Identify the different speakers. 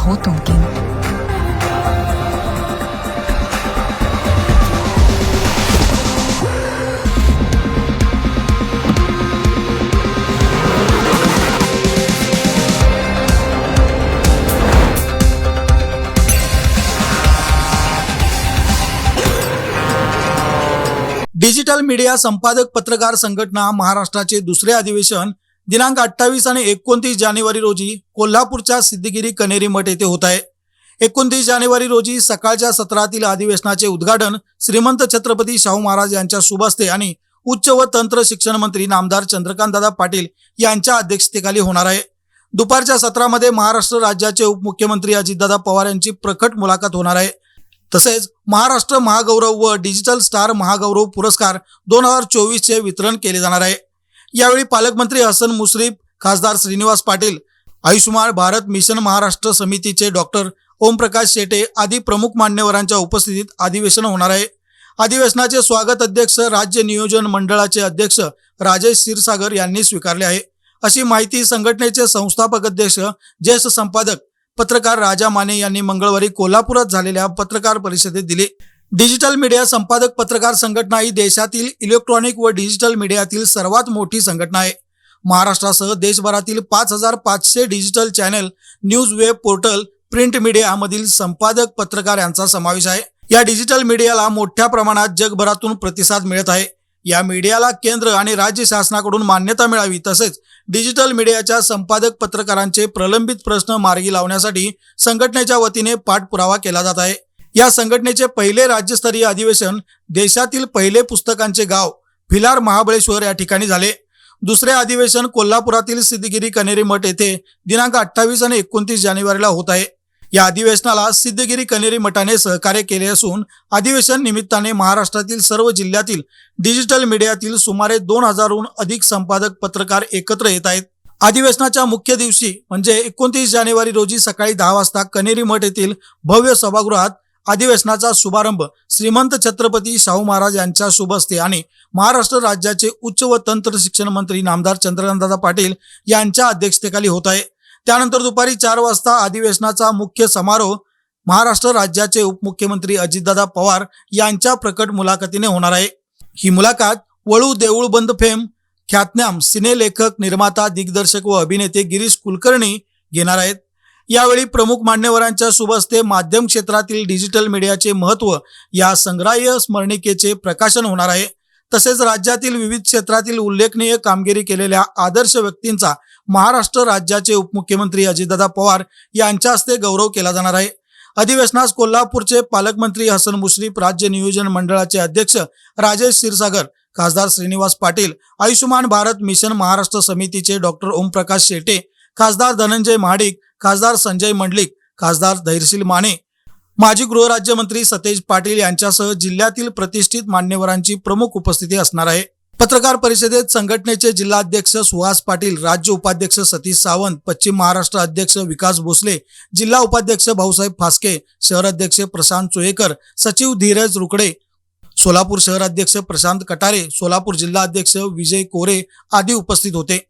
Speaker 1: आहोत उनके
Speaker 2: digital media संपादक पत्रकार संघटना महाराष्ट्राचे दुसरे अधिवेशन दिनांक अठ्ठावीस आणि एकोणतीस जानेवारी रोजी कोल्हापूरच्या सिद्धगिरी कनेरी मठ येथे होत आहे. एकोणतीस जानेवारी रोजी सकाळच्या सत्रातील अधिवेशनाचे उद्घाटन श्रीमंत छत्रपती शाहू महाराज यांच्या शुभ हस्ते आणि उच्च व तंत्र शिक्षण मंत्री नामदार चंद्रकांतदादा पाटील यांच्या अध्यक्षतेखाली होणार आहे. दुपारच्या सत्रामध्ये महाराष्ट्र राज्याचे उपमुख्यमंत्री अजितदादा पवार यांची प्रकट मुलाखत होणार आहे. तसेच महाराष्ट्र महागौरव व डिजिटल स्टार महागौरव पुरस्कार दोन हजार चोवीसचे वितरण केले जाणार आहे. यावेळी पालकमंत्री हसन मुश्रीफ खासदार श्रीनिवास पाटील आयुष्यमान भारत मिशन महाराष्ट्र समितीचे डॉक्टर ओमप्रकाश शेटे आदी प्रमुख मान्यवरांच्या उपस्थितीत अधिवेशन होणार आहे. अधिवेशनाचे स्वागत अध्यक्ष राज्य नियोजन मंडळाचे अध्यक्ष राजेश क्षीरसागर यांनी स्वीकारले आहे. अशी माहिती संघटनेचे संस्थापक अध्यक्ष ज्येष्ठ संपादक पत्रकार राजा माने यांनी मंगळवारी कोल्हापुरात झालेल्या पत्रकार परिषदेत दिली. डिजिटल मीडिया संपादक पत्रकार संघटना ही देशातील इलेक्ट्रॉनिक व डिजिटल मीडियातील सर्वात मोठी संघटना आहे. महाराष्ट्रासह देशभरातील पाच हजार पाचशे digital channel news web portal print मीडियामधील संपादक पत्रकार यांचा समावेश आहे. या डिजिटल मीडियाला मोठ्या प्रमाणात जगभरातून प्रतिसाद मिळत आहे. या मीडियाला केंद्र आणि राज्य शासनाकडून मान्यता मिळावी तसेच डिजिटल मीडियाच्या संपादक पत्रकारांचे प्रलंबित प्रश्न मार्गी लावण्यासाठी संघटनेच्या वतीने पाठपुरावा केला जात आहे. या संघटनेचे पहिले राज्यस्तरीय अधिवेशन देशातील पहिले पुस्तकांचे गाव भिलार महाबळेश्वर या ठिकाणी झाले. दुसरे अधिवेशन कोल्हापुरातील सिद्धगिरी कनेरी मठ येथे दिनांक अठ्ठावीस आणि एकोणतीस जानेवारीला होत आहे. या अधिवेशनाला सिद्धगिरी कनेरी मठाने सहकार्य केले असून अधिवेशन निमित्ताने महाराष्ट्रातील सर्व जिल्ह्यातील डिजिटल मीडियातील सुमारे दोन हजारहून अधिक संपादक पत्रकार एकत्र येत आहेत. अधिवेशनाच्या मुख्य दिवशी म्हणजे एकोणतीस जानेवारी रोजी सकाळी दहा वाजता कनेरी मठ येथील भव्य सभागृहात अधिवेशनाचा शुभारंभ श्रीमंत छत्रपती शाहू महाराज यांच्या शुभ हस्ते आणि महाराष्ट्र राज्याचे उच्च व तंत्र शिक्षण मंत्री नामदार चंद्रकांतदादा पाटील यांच्या अध्यक्षतेखाली होत आहे. त्यानंतर दुपारी चार वाजता अधिवेशनाचा मुख्य समारोह महाराष्ट्र राज्याचे उपमुख्यमंत्री अजितदादा पवार यांच्या प्रकट मुलाखतीने होणार आहे. ही मुलाखत वळू देऊळ बंद फेम ख्यातनाम सिनेलेखक निर्माता दिग्दर्शक व अभिनेते गिरीश कुलकर्णी घेणार आहेत. यावेळी प्रमुख मान्यवरांच्या सुबस्ते माध्यम क्षेत्रातील डिजिटल मीडियाचे महत्त्व या संग्राह्य स्मरणिकेचे प्रकाशन होणार आहे. तसेच राज्यातील विविध क्षेत्रातील उल्लेखनीय कामगिरी केलेल्या आदर्श व्यक्तींचा महाराष्ट्र राज्याचे उपमुख्यमंत्री अजितदादा पवार यांच्या हस्ते गौरव केला जाणार आहे. अधिवेशनास कोल्हापूरचे पालकमंत्री हसन मुश्रीफ राज्य नियोजन मंडळाचे अध्यक्ष राजेश क्षीरसागर खासदार श्रीनिवास पाटील आयुष्यमान भारत मिशन महाराष्ट्र समितीचे डॉक्टर ओमप्रकाश शेटे खासदार धनंजय महाडिक खासदार संजय मंडलिक खासदार धैर्यशील माने. माजी गृहराज्यमंत्री सतेज पाटील यांच्यासह जिल्ह्यातील प्रतिष्ठित मान्यवरांची प्रमुख उपस्थिती असणार आहे. पत्रकार परिषदेत संघटनेचे जिल्हाध्यक्ष सुहास पाटील राज्य उपाध्यक्ष सतीश सावंत पश्चिम महाराष्ट्र अध्यक्ष विकास भोसले जिल्हा उपाध्यक्ष भाऊसाहेब फासके शहराध्यक्ष प्रशांत चोयेकर सचिव धीरज रुकडे सोलापूर शहराध्यक्ष प्रशांत कटारे सोलापूर जिल्हा अध्यक्ष विजय कोरे आदी उपस्थित होते.